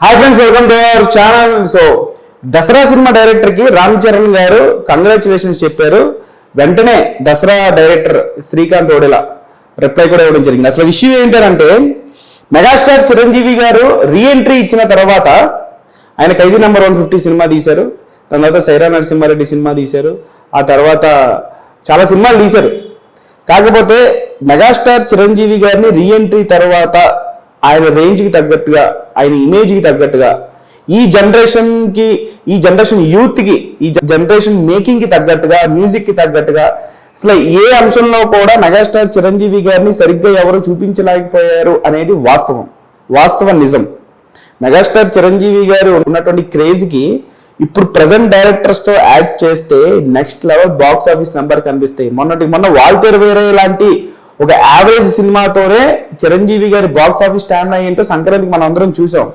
Hi friends welcome to our channel so Dasara cinema డైరెక్టర్కి రామ్ చరణ్ గారు congratulations చెప్పారు. వెంటనే దసరా డైరెక్టర్ శ్రీకాంత్ ఓడెల రిప్లై కూడా ఇవ్వడం జరిగింది. అసలు ఇష్యూ ఏంటంటే మెగాస్టార్ చిరంజీవి గారు రీఎంట్రీ ఇచ్చిన తర్వాత ఆయన Khaidi number one fifty cinema తీశారు. దాని తర్వాత సైరా నరసింహారెడ్డి సినిమా తీశారు. ఆ తర్వాత చాలా సినిమాలు తీశారు. కాకపోతే మెగాస్టార్ చిరంజీవి గారిని రీఎంట్రీ తర్వాత ఆయన రేంజ్కి తగ్గట్టుగా ఆయన ఇమేజ్కి తగ్గట్టుగా ఈ జనరేషన్కి ఈ జనరేషన్ యూత్కి ఈ జనరేషన్ మేకింగ్కి తగ్గట్టుగా మ్యూజిక్కి తగ్గట్టుగా అసలు ఏ అంశంలో కూడా మెగాస్టార్ చిరంజీవి గారిని సరిగ్గా ఎవరు చూపించలేకపోయారు అనేది వాస్తవం. వాస్తవ నిజం. మెగాస్టార్ చిరంజీవి గారు ఉన్నటువంటి క్రేజ్కి ఇప్పుడు ప్రజెంట్ డైరెక్టర్స్తో యాడ్ యాక్ట్ చేస్తే next level box office number కనిపిస్తాయి. మొన్నటి మొన్న వాల్తేరు వేరే లాంటి ఒక యావరేజ్ సినిమాతోనే చిరంజీవి గారి బాక్స్ ఆఫీస్ స్టాండ్ అయ్యేంటో సంక్రాంతికి మనం అందరం చూసాం.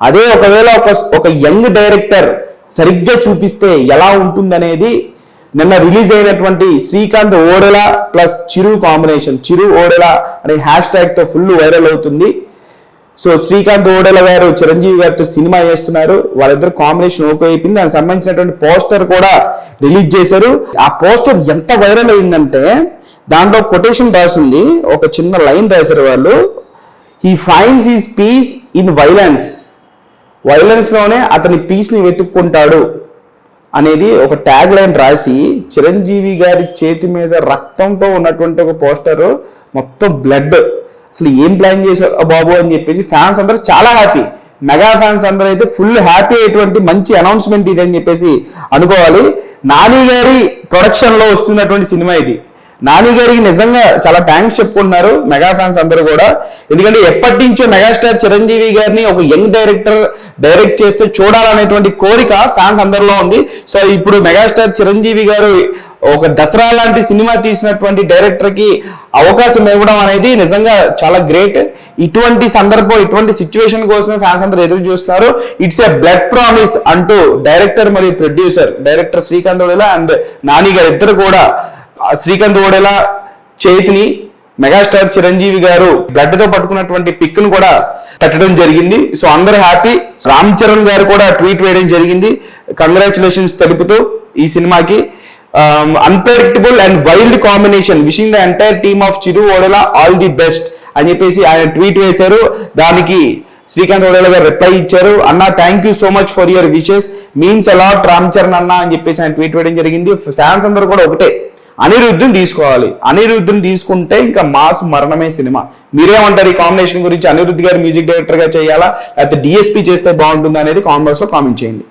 అదే ఒకవేళ ఒక ఒక యంగ్ డైరెక్టర్ సరిగ్గా చూపిస్తే ఎలా ఉంటుందనేది నిన్న రిలీజ్ అయినటువంటి శ్రీకాంత్ ఓడెలా ప్లస్ చిరు కాంబినేషన్ చిరు ఓడెలా అనే హ్యాష్ ట్యాగ్తో ఫుల్ వైరల్ అవుతుంది. సో శ్రీకాంత్ ఓడెల గారు చిరంజీవి గారితో సినిమా చేస్తున్నారు. వాళ్ళిద్దరు కాంబినేషన్ ఓకే అయిపోయింది. దానికి సంబంధించినటువంటి పోస్టర్ కూడా రిలీజ్ చేశారు. ఆ పోస్టర్ ఎంత వైరల్ అయిందంటే దాంట్లో కొటేషన్ రాసింది ఒక చిన్న లైన్ రాశారు వాళ్ళు. He finds his peace in violence వైలెన్స్లోనే అతని పీస్ని వెతుక్కుంటాడు అనేది ఒక ట్యాగ్ లైన్ రాసి చిరంజీవి గారి చేతి మీద రక్తంతో ఉన్నటువంటి ఒక పోస్టర్ మొత్తం బ్లడ్ అసలు ఏం ప్లాన్ చేశారు బాబు అని చెప్పేసి ఫ్యాన్స్ అందరూ చాలా హ్యాపీ మెగా ఫ్యాన్స్ అందరూ అయితే ఫుల్ హ్యాపీ అయ్యేటువంటి మంచి అనౌన్స్మెంట్ ఇది అని చెప్పేసి అనుకోవాలి. నాని గారి ప్రొడక్షన్లో వస్తున్నటువంటి సినిమా ఇది. నాని గారికి నిజంగా చాలా థ్యాంక్స్ చెప్పుకుంటున్నారు. మెగా ఫ్యాన్స్ అందరూ కూడా. ఎందుకంటే ఎప్పటి నుంచో మెగాస్టార్ చిరంజీవి గారిని ఒక యంగ్ డైరెక్టర్ డైరెక్ట్ చేస్తే చూడాలనేటువంటి కోరిక ఫ్యాన్స్ అందరిలో ఉంది. సో ఇప్పుడు మెగాస్టార్ చిరంజీవి గారు ఒక దసరా లాంటి సినిమా తీసినటువంటి డైరెక్టర్కి అవకాశం ఇవ్వడం అనేది నిజంగా చాలా గ్రేట్ ఇటువంటి సందర్భం ఇటువంటి సిచ్యువేషన్ కోసమే ఫ్యాన్స్ అందరూ ఎదురు చూస్తున్నారు. ఇట్స్ ఎ బ్లడ్ ప్రామిస్ అంటూ డైరెక్టర్ మరియు producer director Srikanth and Nani garu ఇద్దరు కూడా శ్రీకాంత్ ఓడేలా చేతిని మెగాస్టార్ చిరంజీవి గారు బ్లడ్తో పట్టుకున్నటువంటి పిక్ను కూడా పెట్టడం జరిగింది. సో అందరు హ్యాపీ. రామ్ చరణ్ గారు కూడా ట్వీట్ వేయడం జరిగింది. కంగ్రాచులేషన్స్ తెలుపుతూ ఈ సినిమాకి. Unpredictable and wild combination wishing the entire team of Chiru Odela all the best అని చెప్పేసి ఆయన ట్వీట్ వేశారు. దానికి శ్రీకాంత్ ఓడెల గారు రిప్లై ఇచ్చారు. అన్న thank you so much for your wishes means a lot Ram Charan అన్న అని చెప్పేసి ఆయన ట్వీట్ వేయడం జరిగింది. ఫ్యాన్స్ అందరూ కూడా ఒకటే. అనిరుద్ధుని తీసుకోవాలి. అనిరుద్ధుని తీసుకుంటే ఇంకా మాస్ మరణమే సినిమా. మీరేమంటారు ఈ కాంబినేషన్ గురించి? అనిరుద్ధ్ గారు మ్యూజిక్ డైరెక్టర్గా చేయాలా? లేకపోతే డిఎస్పీ చేస్తే బాగుంటుందా అనేది కామెంట్ బాక్స్లో కామెంట్ చేయండి.